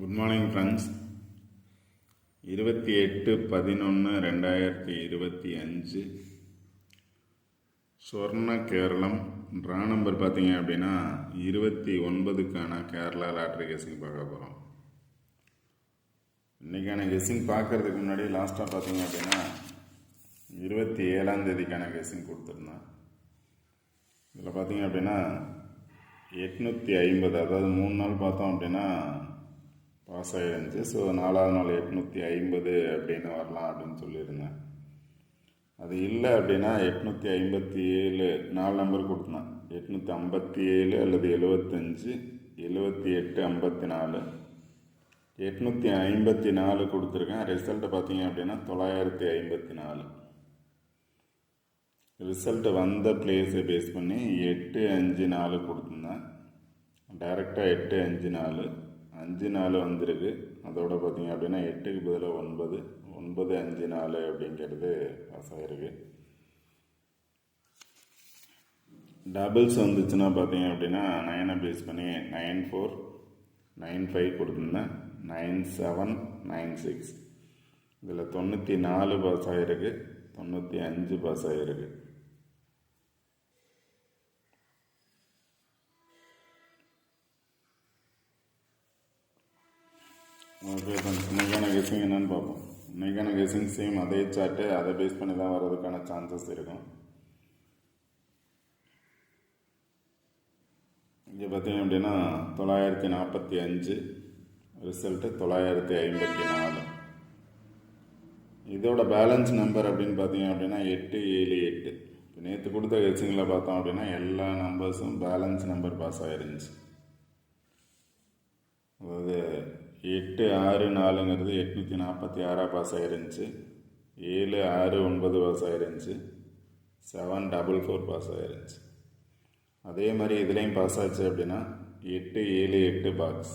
Good morning friends இருபத்தி எட்டு பதினொன்று ரெண்டாயிரத்தி இருபத்தி அஞ்சு. சொர்ண கேரளம். ட்ரா நம்பர் பார்த்தீங்க அப்படின்னா இருபத்தி ஒன்பதுக்கான கேரளா லாட்ரி கெஸிங் பார்க்க போகிறோம் இன்றைக்கான கெஸிங் பார்க்கறதுக்கு முன்னாடி லாஸ்ட்டாக பார்த்தீங்க அப்படின்னா இருபத்தி ஏழாம் தேதிக்கான கெஸிங் கொடுத்துருந்தேன் இதில் பார்த்தீங்க அப்படின்னா எட்நூற்றி ஐம்பது அதாவது மூணு நாள் பார்த்தோம் அப்படின்னா பாஸ் ஆகிருந்துச்சு ஸோ நாலாவது நாள் எட்நூற்றி ஐம்பது அப்படின்னு வரலாம் அப்படின்னு சொல்லியிருந்தேன் அது இல்லை அப்படின்னா எட்நூற்றி ஐம்பத்தி ஏழு நாலு நம்பர் கொடுத்தேன். எட்நூற்றி ஐம்பத்தி ஏழு அல்லது எழுபத்தஞ்சு எழுபத்தி எட்டு ஐம்பத்தி நாலு. எட்நூற்றி ஐம்பத்தி நாலு கொடுத்துருக்கேன். ரிசல்ட்டு பார்த்தீங்க அப்படின்னா தொள்ளாயிரத்தி ஐம்பத்தி நாலு. ரிசல்ட்டு வந்த பிளேஸை பேஸ் பண்ணி எட்டு அஞ்சு நாலு கொடுத்துருந்தேன். டைரெக்டாக எட்டு அஞ்சு நாலு. அஞ்சு நாலு வந்திருக்கு. அதோட பார்த்தீங்க அப்படின்னா எட்டுக்கு பதிலாக ஒன்பது. ஒன்பது அஞ்சு நாலு அப்படிங்கிறது பாஸ் ஆகிருக்கு டபுள்ஸ் வந்துச்சுன்னா பார்த்தீங்க அப்படின்னா நைனை பேஸ் பண்ணி நைன் ஃபோர் நைன் ஃபைவ் கொடுத்துருந்தேன். நைன் செவன் நைன் சிக்ஸ் இதில் தொண்ணூற்றி நாலு பாஸ் ஆகிருக்கு தொண்ணூற்றி அஞ்சு பாஸ் ஆகிருக்கு ஓகே ஃப்ரெண்ட்ஸ் இன்னைக்கான கெஸிங் என்னன்னு பார்ப்போம். இன்றைக்கான கெஸிங் சேம் அதே சார்ட்டு அதை பேஸ் பண்ணி தான் வர்றதுக்கான சான்சஸ் இருக்கும். இங்கே பார்த்தீங்க அப்படின்னா தொள்ளாயிரத்தி நாற்பத்தி அஞ்சு ரிசல்ட்டு தொள்ளாயிரத்தி ஐம்பத்தி நாலு. இதோட பேலன்ஸ் நம்பர் அப்படின்னு பார்த்தீங்க அப்படின்னா எட்டு ஏழு எட்டு. இப்போ நேற்று கொடுத்த கெஸிங்கில் பார்த்தோம் அப்படின்னா எல்லா நம்பர்ஸும் பேலன்ஸ் நம்பர் பாஸ் ஆகிருந்துச்சு அதாவது எட்டு ஆறு நாலுங்கிறது எட்நூற்றி நாற்பத்தி ஆறாக பாஸ் ஆயிருந்துச்சு. ஏழு ஆறு ஒன்பது பாஸ் ஆயிருந்துச்சு. செவன் டபுள் ஃபோர் பாஸ் ஆயிருந்துச்சு. அதே மாதிரி இதுலேயும் பாஸ் ஆச்சு அப்படின்னா எட்டு ஏழு எட்டு பாக்ஸ்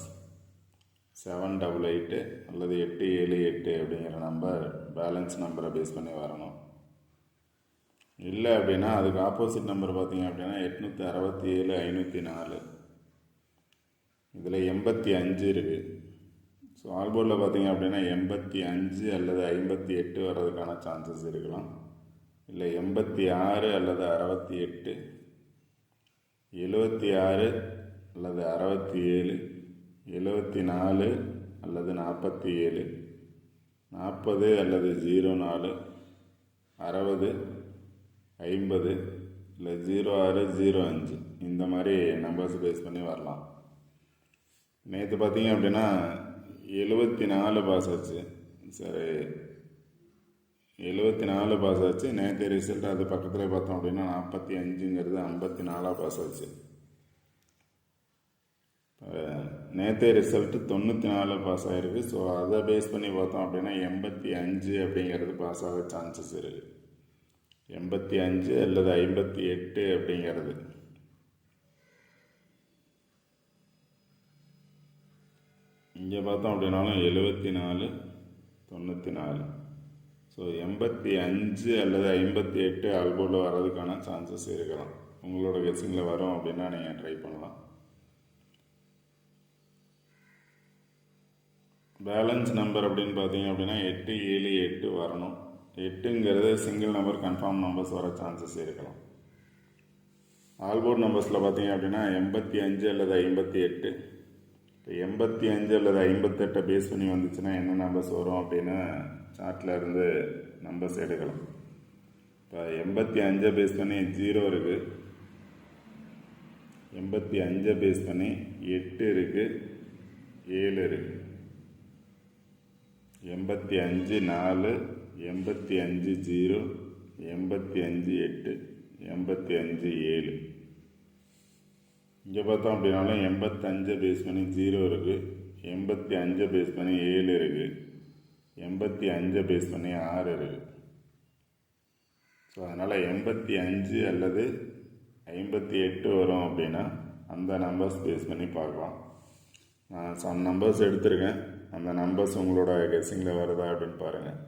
செவன் டபுள் எயிட்டு அல்லது எட்டு ஏழு எட்டு அப்படிங்கிற நம்பர் பேலன்ஸ் நம்பரை பேஸ் பண்ணி வரணும். இல்லை அப்படின்னா அதுக்கு ஆப்போசிட் நம்பர் பார்த்தீங்க அப்படின்னா எட்நூற்றி அறுபத்தி ஏழு ஐநூற்றி நாலு. இதில் எண்பத்தி அஞ்சு இருக்குது ஸோ ஆல்போர்டில் பார்த்தீங்க அப்படின்னா எண்பத்தி அஞ்சு அல்லது ஐம்பத்தி எட்டு வர்றதுக்கான சான்சஸ் இருக்கலாம். இல்லை எண்பத்தி ஆறு அல்லது அறுபத்தி எட்டு எழுபத்தி ஆறு அல்லது அறுபத்தி ஏழு எழுபத்தி நாலு அல்லது நாற்பத்தி ஏழு நாற்பது அல்லது ஜீரோ நாலு அறுபது ஐம்பது இல்லை ஜீரோ ஆறு ஜீரோ அஞ்சு இந்த மாதிரி நம்பர்ஸ் பேஸ் பண்ணி வரலாம். நேற்று பார்த்தீங்க அப்படின்னா எழுபத்தி நாலு பாஸ் ஆச்சு. சரி. எழுபத்தி நாலு பாஸ் ஆச்சு. நேற்று ரிசல்ட் அது பக்கத்தில் பார்த்தோம் அப்படின்னா நாற்பத்தி அஞ்சுங்கிறது ஐம்பத்தி நாலாக பாஸ் ஆச்சு. நேற்று ரிசல்ட்டு தொண்ணூற்றி நாலு பாஸ் ஆகிருக்கு ஸோ அதை பேஸ் பண்ணி பார்த்தோம் அப்படின்னா எண்பத்தி அஞ்சு அப்படிங்கிறது பாஸ் ஆக சான்சஸ் இருக்குது எண்பத்தி அஞ்சு அல்லது ஐம்பத்தி எட்டு அப்படிங்கிறது. இங்கே பார்த்தோம் அப்படின்னாலும் எழுபத்தி நாலு தொண்ணூற்றி நாலு ஸோ எண்பத்தி அஞ்சு அல்லது ஐம்பத்தி எட்டு ஆல்போர்டில் வர்றதுக்கான சான்சஸ் இருக்கலாம். உங்களோட கெஸ்ஸிங்கில் வரும் அப்படின்னா நீங்கள் ட்ரை பண்ணலாம். பேலன்ஸ் நம்பர் அப்படின்னு பார்த்தீங்க அப்படின்னா எட்டு ஏழு எட்டு வரணும். எட்டுங்கிறது சிங்கிள் நம்பர் கன்ஃபார்ம் நம்பர்ஸ் வர சான்சஸ் இருக்கலாம். ஆல்போர்ட் நம்பர்ஸில் பார்த்தீங்க அப்படின்னா எண்பத்தி அஞ்சு அல்லது ஐம்பத்தி எட்டு. இப்போ எண்பத்தி அஞ்சு அல்லது ஐம்பத்தெட்டை பேஸ் பண்ணி வந்துச்சுன்னா என்ன நம்பர்ஸ் வரும் அப்படின்னு சார்ட்டில் இருந்து நம்பர்ஸ் எடுக்கலாம். இப்போ எண்பத்தி அஞ்சை பேஸ் பண்ணி ஜீரோ இருக்குது எண்பத்தி அஞ்சை பேஸ் பண்ணி எட்டு இருக்குது ஏழு இருக்குது எண்பத்தி அஞ்சு நாலு எண்பத்தி அஞ்சு ஜீரோ எண்பத்தி அஞ்சு எட்டு எண்பத்தி அஞ்சு ஏழு. இங்கே பார்த்தோம் அப்படின்னாலும் எண்பத்தஞ்சை பேஸ் பண்ணி ஜீரோ இருக்குது எண்பத்தி அஞ்சை பேஸ் பண்ணி ஏழு இருக்குது எண்பத்தி அஞ்சை பேஸ் பண்ணி ஆறு இருக்குது ஸோ அதனால் எண்பத்தி அஞ்சு அல்லது ஐம்பத்தி எட்டு வரும் அப்படின்னா அந்த நம்பர்ஸ் பேஸ் பண்ணி பார்க்கலாம். நான் சம் நம்பர்ஸ் எடுத்திருக்கேன். அந்த நம்பர்ஸ் உங்களோட கெஸ்ஸிங்கில் வருதா அப்படின்னு பாருங்கள்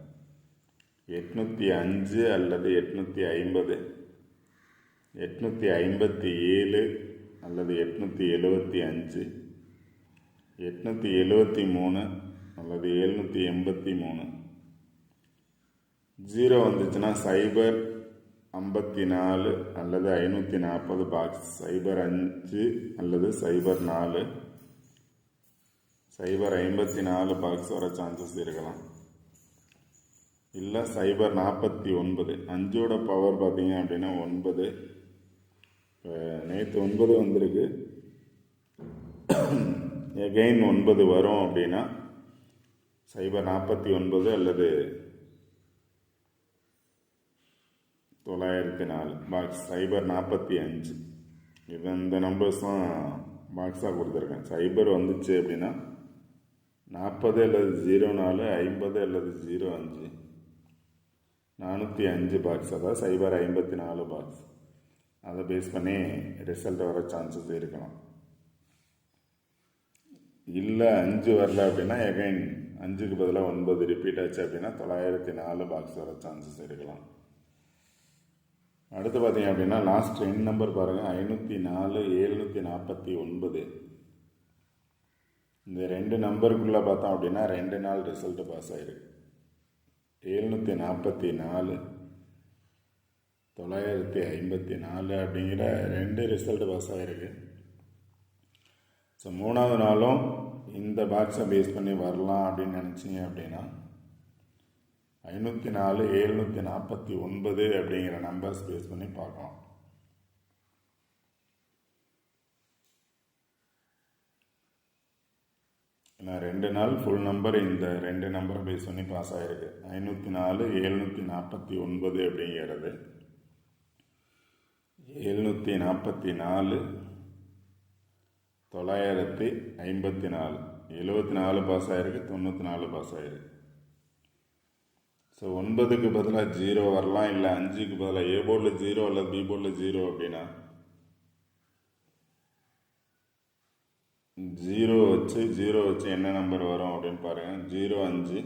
எட்நூற்றி அஞ்சு அல்லது எட்நூற்றி ஐம்பது. எட்நூற்றி ஐம்பத்தி ஏழு அல்லது எட்நூற்றி எழுபத்தி அஞ்சு எட்நூற்றி எழுபத்தி மூணு அல்லது எழுநூற்றி எண்பத்தி மூணு. ஜீரோ வந்துச்சுன்னா சைபர் ஐம்பத்தி நாலு அல்லது ஐநூற்றி நாற்பது பாக்ஸ் சைபர் அஞ்சு அல்லது சைபர் நாலு. சைபர் ஐம்பத்தி நாலு பாக்ஸ் வர சான்சஸ் இருக்கலாம். இல்லை சைபர் நாற்பத்தி ஒன்பது. அஞ்சோட பவர் பார்த்தீங்க அப்படின்னா ஒன்பது. நேற்று ஒன்பது வந்திருக்கு. எகைன் ஒன்பது வரும் அப்படின்னா சைபர் நாற்பத்தி ஒன்பது அல்லது தொள்ளாயிரத்தி நாலு. பாக்ஸ் சைபர் நாற்பத்தி அஞ்சு. இது இந்த நம்பர்ஸ் தான் பாக்ஸாக கொடுத்துருக்கேன். சைபர் வந்துச்சு அப்படின்னா நாற்பது அல்லது ஜீரோ நாலு ஐம்பது அல்லது ஜீரோ அஞ்சு. நானூற்றி அஞ்சு பாக்ஸ் அதாவது சைபர் ஐம்பத்தி நாலு பாக்ஸ் அதை பேஸ் பண்ணி ரிசல்ட் வர சான்சஸ் இருக்கலாம் இல்லை அஞ்சு வரல அப்படின்னா எகைன் அஞ்சுக்கு பதிலாக ஒன்பது ரிப்பீட் ஆச்சு அப்படின்னா தொள்ளாயிரத்தி நாலு பாக்ஸ் வர சான்சஸ் இருக்கலாம். அடுத்து பார்த்தீங்க அப்படின்னா லாஸ்ட் எண் நம்பர் பாருங்கள் ஐநூற்றி நாலு எழுநூற்றி நாற்பத்தி ஒன்பது. இந்த ரெண்டு நம்பருக்குள்ளே பார்த்தோம் அப்படின்னா ரெண்டு நாள் ரிசல்ட்டு பாஸ் ஆயிருக்கு. எழுநூற்றி நாற்பத்தி நாலு. தொள்ளாயிரத்தி ஐம்பத்தி நாலு அப்படிங்கிற ரெண்டு ரிசல்ட் பாஸ் ஆகிருக்கு ஸோ மூணாவது நாளும் இந்த பாக்ஸை பேஸ் பண்ணி வரலாம் அப்படின்னு நினச்சிங்க அப்படின்னா ஐநூற்றி நாலு எழுநூற்றி நாற்பத்தி ஒன்பது அப்படிங்கிற நம்பர்ஸ் பேஸ் பண்ணி பார்க்கலாம். ஏன்னா ரெண்டு நாள் ஃபுல் நம்பர் இந்த ரெண்டு நம்பரை பேஸ் பண்ணி பாஸ் ஆகிருக்கு ஐநூற்றி நாலு எழுநூற்றி நாற்பத்தி ஒன்பது அப்படிங்கிறது. எழுநூற்றி நாற்பத்தி நாலு தொள்ளாயிரத்தி ஐம்பத்தி நாலு எழுபத்தி நாலு பாஸ் ஆகிருக்கு தொண்ணூற்றி நாலு பாஸ் ஆகிருக்கு ஸோ ஒன்பதுக்கு பதிலாக ஜீரோ வரலாம் இல்லை அஞ்சுக்கு பதிலாக ஏ போர்டில் ஜீரோ இல்லை பி போர்டில் ஜீரோ அப்படின்னா? ஜீரோ வச்சு ஜீரோ வச்சு என்ன நம்பர் வரும் அப்படின்னு பாருங்கள் ஜீரோ அஞ்சு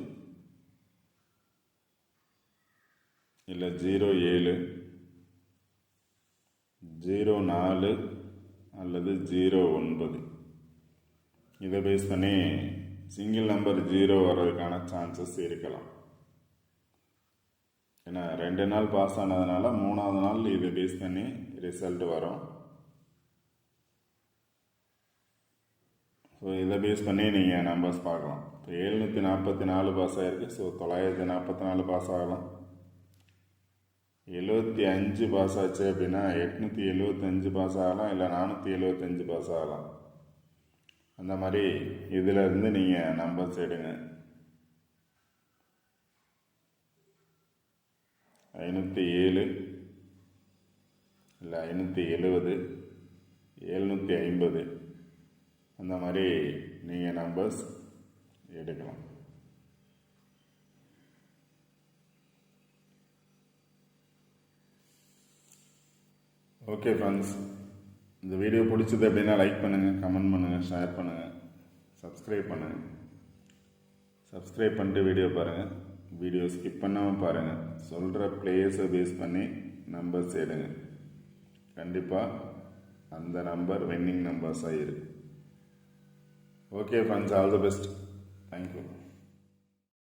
இல்லை ஜீரோ ஏழு. ஜீரோ நாலு அல்லது ஜீரோ ஒன்பது. இதை பேஸ் பண்ணி சிங்கிள் நம்பர் ஜீரோ வர்றதுக்கான சான்சஸ் இருக்கலாம். ஏன்னா ரெண்டு நாள் பாஸ் ஆனதுனால மூணாவது நாள் இதை பேஸ் பண்ணி ரிசல்ட் வரும். ஸோ இதை பேஸ் பண்ணி நீங்கள் நம்பர்ஸ் பார்க்கலாம். இப்போ எழுநூற்றி நாற்பத்தி நாலு பாஸ் ஆகிருக்கு ஸோ தொள்ளாயிரத்தி நாற்பத்தி நாலு பாஸ் ஆகலாம். எழுபத்தி அஞ்சு பாஸ் ஆச்சு அப்படின்னா எட்நூற்றி எழுபத்தஞ்சு பாஸ் ஆகலாம் இல்லை நானூற்றி எழுபத்தஞ்சு பாஸ் ஆகலாம் அந்த மாதிரி இதிலிருந்து நீங்கள் நம்பர்ஸ் எடுங்க. ஐநூற்றி ஏழு இல்லை ஐநூற்றி எழுபது எழுநூற்றி ஐம்பது. அந்த மாதிரி நீங்கள் நம்பர்ஸ் எடுக்கலாம். ஓகே ஃப்ரெண்ட்ஸ் இந்த வீடியோ பிடிச்சது அப்படின்னா லைக் பண்ணுங்கள் கமெண்ட் பண்ணுங்கள் ஷேர் பண்ணுங்கள் சப்ஸ்கிரைப் பண்ணுங்கள் சப்ஸ்கிரைப் பண்ணிட்டு வீடியோ பாருங்கள் வீடியோ ஸ்கிப் பண்ணாமல் பாருங்கள் சொல்கிற பிளேயர்ஸை பேஸ் பண்ணி நம்பர்ஸ் எடுங்க. கண்டிப்பாக அந்த நம்பர் வின்னிங் நம்பர்ஸாக இருக்குது okay friends all the best thank you